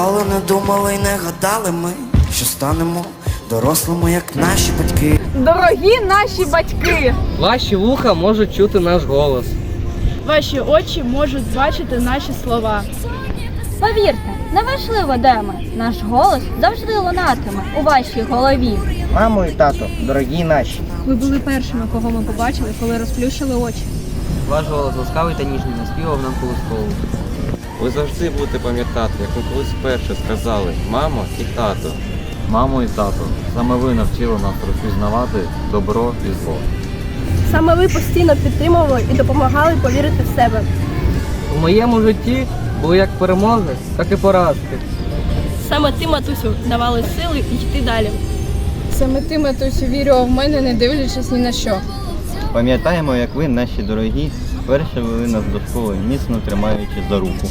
Ніколи не думали і не гадали ми, що станемо дорослими, як наші батьки. Дорогі наші батьки! Ваші вуха можуть чути наш голос. Ваші очі можуть бачити наші слова. Повірте, неважливо, де ми. Наш голос завжди лунатиме у вашій голові. Мамо і тато, дорогі наші. Ви були першими, кого ми побачили, коли розплющили очі. Ваш голос ласкавий та ніжний наспівав нам колискову. Ви завжди будете пам'ятати, як ви колись вперше сказали мамо і тато. Мамо і тато, саме ви навчили нас розпізнавати добро і зло. Саме ви постійно підтримували і допомагали повірити в себе. У моєму житті були як перемоги, так і поразки. Саме ти, матусю, давали сили йти далі. Саме ти, матусю, вірила в мене, не дивлячись ні на що. Пам'ятаємо, як ви, наші дорогі, вперше вели нас до школи, міцно тримаючи за руку.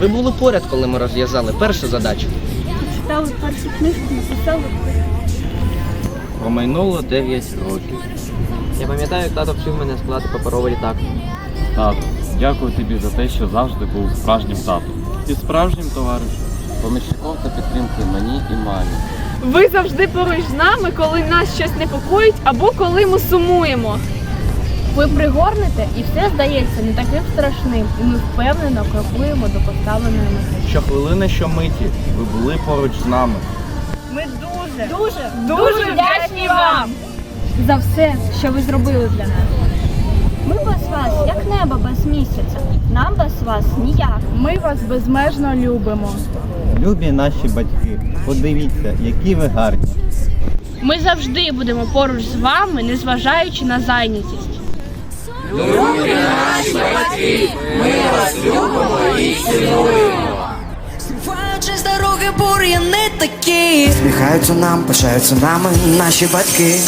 Ви були поряд, коли ми розв'язали першу задачу. Читали першу книжку, написали. Промайнуло 9 років. Я пам'ятаю, як тато вчив мене складати паперовий літак. Тато, дякую тобі за те, що завжди був справжнім татом. І справжнім товаришем. Помічником та підтримки мені і мамі. Ви завжди поруч з нами, коли нас щось непокоїть або коли ми сумуємо. Ви пригорнете і все здається не таким страшним, і ми впевнено крокуємо до поставленої мети. Щохвилини, щомиті, ви були поруч з нами. Ми дуже, дуже, дуже вдячні вам! За все, що ви зробили для нас. Ми без вас, як небо без місяця. Нам без вас ніяк. Ми вас безмежно любимо. Любі наші батьки, подивіться, які ви гарні. Ми завжди будемо поруч з вами, незважаючи на зайнятість. Через дороги бур'яни такі Сміхаються нам, пишаються нами наші батьки.